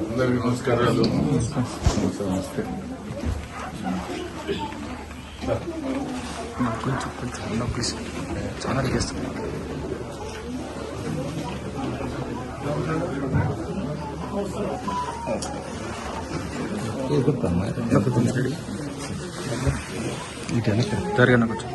అందరికీ నమస్కారాలు నమస్తే కొంచెం కొంచెం ప్లీజ్ చాలా చేస్తాను ఇటు వెనక్కి జరగన కొంచెం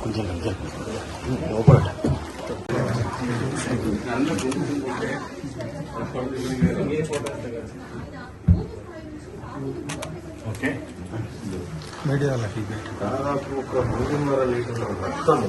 కొంచెం లోపల ఓకే. మీడియా వాళ్ళకి దాదాపు ఒక మూడున్నర లీటర్ల రక్తము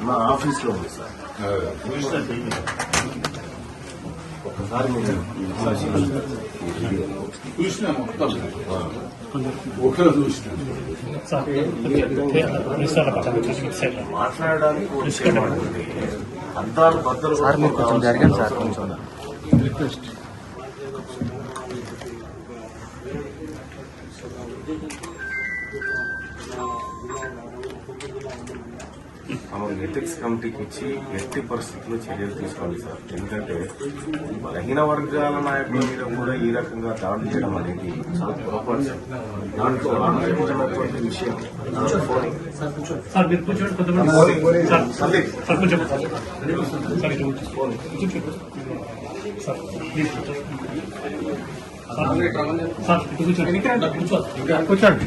మా ఆఫీస్లో ఉంది సార్. ఒకసారి మీరు ఈ వీడియోలో చూసినా మొత్తం ఒకరు చూసినా మాట్లాడడానికి అంతాలు ఉంటే బద్దలు సార్ మీరు కొంచెం జరగండి సార్ కొంచెం రిక్వెస్ట్ మనం ఎథిక్స్ కమిటీకి ఇచ్చి ఎట్టి పరిస్థితుల్లో చర్యలు తీసుకోవాలి సార్ ఎందుకంటే బలహీన వర్గాల నాయకుల మీద కూడా ఈ రకంగా దాడులు చేయడం అనేది చాలా పొరపాటు సార్. దాంట్లో ఆనందకరమైనటువంటి విషయం ఫోన్ సార్ మీరు కూర్చోండి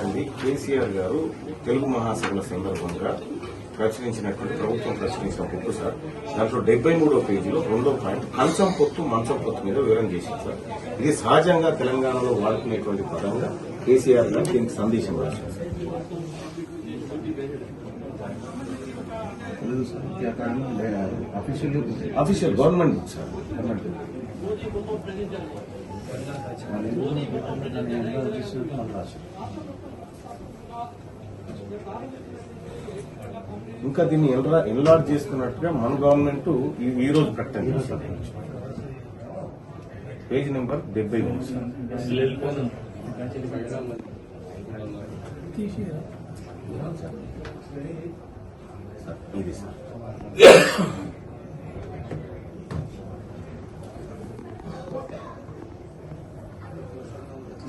అండి కేసీఆర్ గారు తెలుగు మహాసభల సందర్భంగా ప్రచురించినటువంటి ప్రభుత్వం ప్రచురించిన బుక్ సార్ దాంట్లో డెబ్బై మూడో పేజీలో రెండో పాయింట్ కంచం పొత్తు మంచం పొత్తు మీద వివరణ చేసింది సార్. ఇది సహజంగా తెలంగాణలో వాడుకునేటువంటి పదంగా కేసీఆర్ గారు దీనికి సందేశం రాశారు సార్. ఇంకా దీన్ని ఎన్లా- ఎన్లార్జ్ చేసుకున్నట్టుగా మన గవర్నమెంట్ ఈ- రోజు ప్రకటన చేస్తుంది. పేజ్ నెంబర్ డెబ్బై మూడు సార్, ఇది సార్.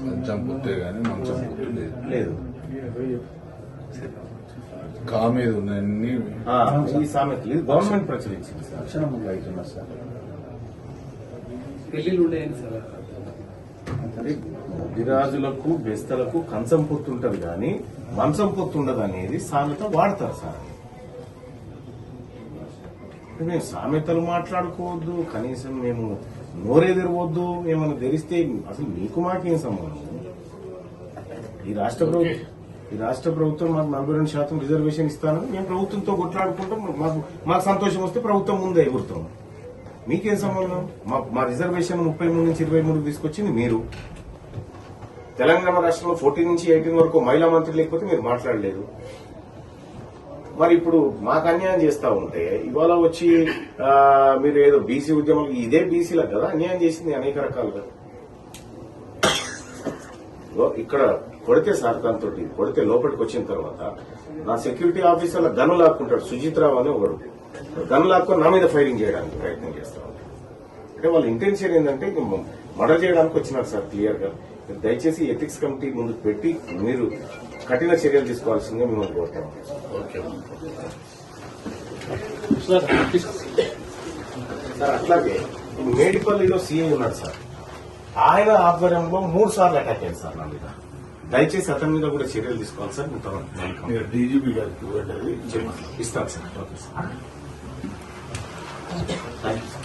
మంచం పుట్టే కానీ మంచం పుట్టే లేదు. లేదు కా మీద ఉన్నన్ని ఆ, ఈ సామెతలు. ఇది గవర్నమెంట్ ప్రచురించింది సార్. అక్షరములు అవుతున్నా సార్. అది ముదిరాజులకు బెస్తలకు కంచం పొత్తు ఉంటది కానీ మంచం పొత్తు ఉండదు అనేది సామెత వాడతారు సార్. మేము సామెతలు మాట్లాడుకోవద్దు కనీసం మేము నోరెదిరవద్దు ఏమైనా తెరిస్తే అసలు మీకు మాకేం సంబంధం? ఈ రాష్ట్ర ప్రభుత్వం ఈ రాష్ట్ర ప్రభుత్వం మాకు నలభై రెండు శాతం రిజర్వేషన్ ఇస్తాను. మేము ప్రభుత్వంతో కొట్లాడుకుంటాం. మాకు మాకు సంతోషం వస్తే ప్రభుత్వం ముందే ఎగురుతాం మీకేం సంబంధం? మా మా రిజర్వేషన్ ముప్పై మూడు నుంచి ఇరవై మూడు తీసుకొచ్చింది మీరు. తెలంగాణ రాష్ట్రంలో ఫోర్టీన్ నుంచి ఎయిటీన్ వరకు మహిళా మంత్రి లేకపోతే మీరు మాట్లాడలేదు. మరి ఇప్పుడు మాకు అన్యాయం చేస్తా ఉంటే ఇవాళ వచ్చి మీరు ఏదో బీసీ ఉద్యమం ఇదే బీసీలకు కదా అన్యాయం చేసింది అనేక రకాలుగా. ఇక్కడ కొడితే సార్ దాంతో కొడితే లోపలికి వచ్చిన తర్వాత నా సెక్యూరిటీ ఆఫీసర్ల గన్ లాక్కుంటాడు సుజిత్ రావు అని ఒకడు. గన్ లాక్కొని నా మీద ఫైరింగ్ చేయడానికి ప్రయత్నం చేస్తా ఉంటాడు. అంటే వాళ్ళ ఇంటెన్షన్ ఏంటంటే మర్డర్ చేయడానికి వచ్చినారు సార్ క్లియర్గా. దయచేసి ఎథిక్స్ కమిటీ ముందుకు పెట్టి మీరు కఠిన చర్యలు తీసుకోవాల్సిందిగా మిమ్మల్ని కోరుతాం సార్ అట్లాగే మేడిపల్లిలో సీఏ ఉన్నాడు సార్. ఆయన ఆధ్వర్యంలో మూడు సార్లు అటాక్ అయింది సార్ నా మీద. దయచేసి అతని మీద కూడా చర్యలు తీసుకోవాలి సార్. మీరు డీజీపీ గారికి ఇస్తాను సార్. Okay sir.